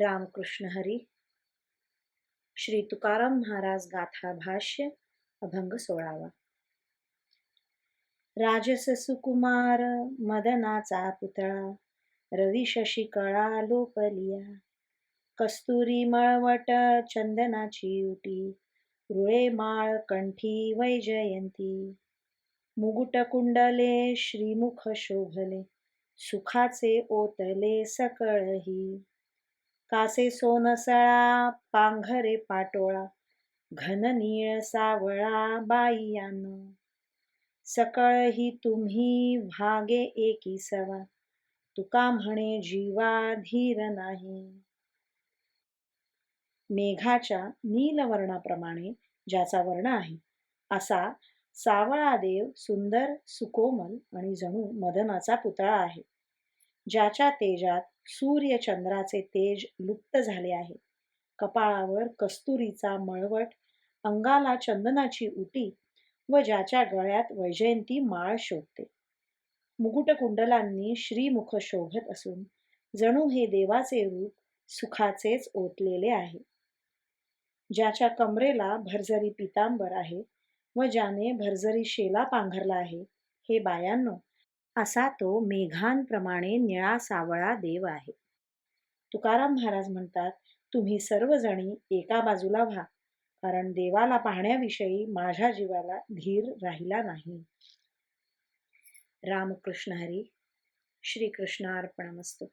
रामकृष्ण हरी। श्री तुकाराम महाराज गाथा भाष्य अभंग सोळावा। राजस सुकुमार मदनाचा पुतळा रवी शशी कळा लोपलिया कस्तुरी मळवट चंदनाची उटी रुळे माळ कंठी वैजयंती मुगुट कुंडले श्रीमुख शोभले सुखाचे ओतले सकळही। कासे सोनसळा पांघरे पाटोळा घन निळ सावळा बाईयान. सकळ ही तुम्ही भागे एकी सवा तुका म्हणे जीवा धीर नाही. मेघाच्या नीलवर्णाप्रमाणे ज्याचा वर्ण आहे असा सावळा देव सुंदर सुकोमल आणि जणू मदनाचा पुतळा आहे. ज्याच्या तेजात सूर्य चंद्राचे तेज लुप्त झाले आहे. कपाळावर कस्तुरीचा मळवट अंगाला चंदनाची उटी व ज्याच्या गळ्यात वैजयंती माळ शोभते. मुकुटकुंडलांनी श्रीमुख शोभत असून जणू हे देवाचे रूप सुखाचेच ओतलेले आहे. ज्याच्या कमरेला भरझरी पितांबर आहे व ज्याने भरझरी शेला पांघरला आहे हे बायांनो असा तो मेघांप्रमाणे निळा सावळा देव आहे. तुकाराम महाराज म्हणतात तुम्ही सर्वजणी एका बाजूला व्हा कारण देवाला पाहण्याविषयी माझ्या जीवाला धीर राहिला नाही. रामकृष्ण हरी श्रीकृष्णार्पणमस्तू